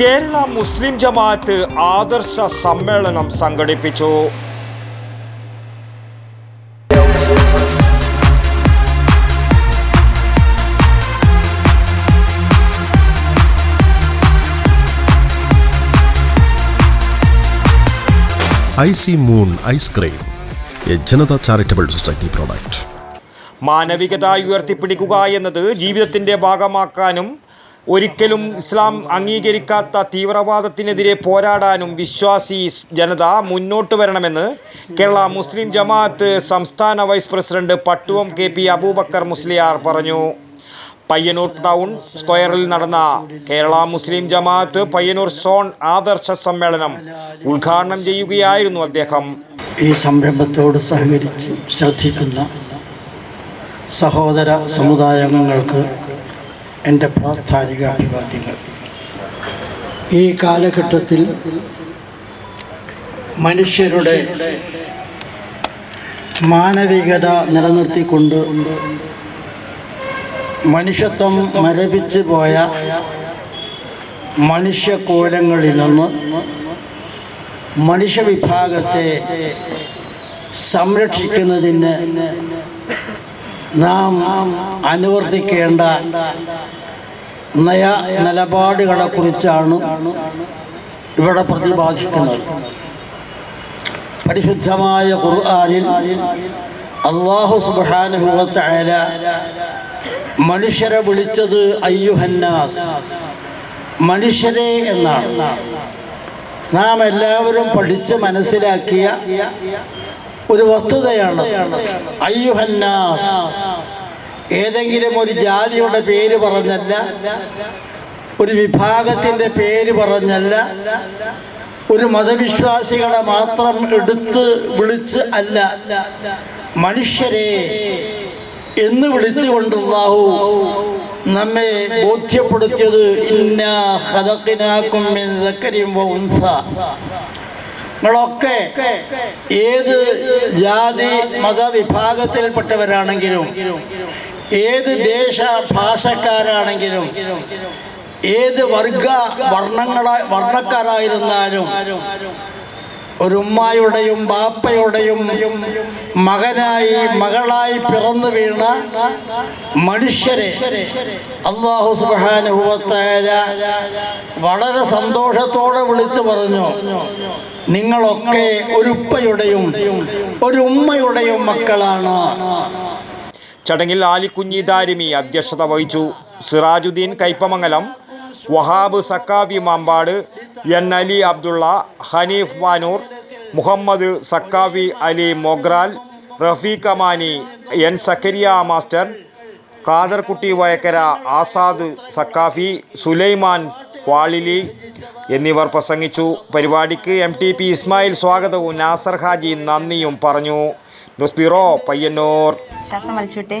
കേരള മുസ്ലിം ജമാഅത്ത് ആദർശ സമ്മേളനം സംഘടിപ്പിച്ചു. Icy moon ice cream a Janata charitable society product. മാനവികത ഉയർത്തിപ്പിടിക്കുക എന്നത് ജീവിതത്തിന്റെ ഭാഗമാക്കാനും ഒരിക്കലും ഇസ്ലാം അംഗീകരിക്കാത്ത തീവ്രവാദത്തിനെതിരെ പോരാടാനും വിശ്വാസി ജനത മുന്നോട്ട് വരണമെന്ന് കേരള മുസ്ലിം ജമാഅത്ത് സംസ്ഥാന vice president Pattuvam K P Abubakar Musliyar പറഞ്ഞു. പയ്യന്നൂർ ടൗൺ സ്ക്വയറിൽ നടന്ന കേരള മുസ്ലിം ജമാഅത്ത് പയ്യന്നൂർ സോൺ ആദർശ സമ്മേളനം ഉദ്ഘാടനം ചെയ്യുകയായിരുന്നു അദ്ദേഹം. ഈ സംരംഭത്തോട് സഹകരിച്ച് ശ്രദ്ധിക്കുന്ന സഹോദര സമുദായാംഗങ്ങൾക്ക് എന്റെ പ്രാസ്ഥാനിക അഭിവാദ്യങ്ങൾ. ഈ കാലഘട്ടത്തിൽ മനുഷ്യരുടെ മാനവികത നിലനിർത്തിക്കൊണ്ട് മനുഷ്യത്വം മരവിച്ചു പോയ മനുഷ്യക്കോലങ്ങളിൽ നിന്ന് മനുഷ്യവിഭാഗത്തെ സംരക്ഷിക്കുന്നതിന് നാം അനുവർത്തിക്കേണ്ട നയ നിലപാടുകളെക്കുറിച്ചാണ് ഇവിടെ പ്രതിപാദിക്കുന്നത്. പരിശുദ്ധമായ ഖുർആനിൽ അള്ളാഹു സുബാനുഭവത്തായ മനുഷ്യരെ വിളിച്ചത് അയ്യുഹന്നാസ്. മനുഷ്യരെ എന്നാണ്. നാം എല്ലാവരും പഠിച്ച് മനസ്സിലാക്കിയ ഒരു വസ്തുതയാണ്. അയ്യുഹന്നാസ്. ഏതെങ്കിലും ഒരു ജാതിയുടെ പേര് പറഞ്ഞല്ല ഒരു വിഭാഗത്തിന്റെ പേര് പറഞ്ഞല്ല ഒരു മതവിശ്വാസികളെ മാത്രം എടുത്ത് വിളിച്ച് അല്ല മനുഷ്യരെ എന്ന് വിളിച്ചുകൊണ്ടുള്ളാഹു നമ്മെ ബോധ്യപ്പെടുത്തിയത് ഇന്നാ ഖലഖനാകും നിങ്ങളൊക്കെ ഏത് ജാതി മതവിഭാഗത്തിൽപ്പെട്ടവരാണെങ്കിലും ഏത് ദേശ ഭാഷക്കാരാണെങ്കിലും ഏത് വർഗ വർണങ്ങളായി വർണക്കാരായിരുന്നാലും ഒരു ഉമ്മായുടെയും ബാപ്പയുടെയും മകനായി മകളായി പിറന്നു വീണ മനുഷ്യരെ അള്ളാഹു സുബാനുഭവത്തായ വളരെ സന്തോഷത്തോടെ വിളിച്ചു പറഞ്ഞു. നിങ്ങളൊക്കെ ഒരു ഉപ്പയുടെയും ഒരു ഉമ്മയുടെയും മക്കളാണ്. ചടങ്ങിൽ ആലിക്കുഞ്ഞി ദാരിമി അധ്യക്ഷത വഹിച്ചു. Sirajuddin Kaipamangalam Wahab Saqafi Mampad N Ali Abdulla Hanif Vanur Muhammad Saqafi Ali Mogral Rafeeq Amani N Zakariya master Khaderkutty Vayakkara Azad Saqafi Sulaiman Walili എന്നിവർ പ്രസംഗിച്ചു. പരിപാടിക്ക് എം ടി പി ഇസ്മായിൽ സ്വാഗതവും നാസർ ഹാജി നന്ദിയും പറഞ്ഞു. News bureau Payyanur. ശ്വാസം വലിച്ചുവിട്ടെ.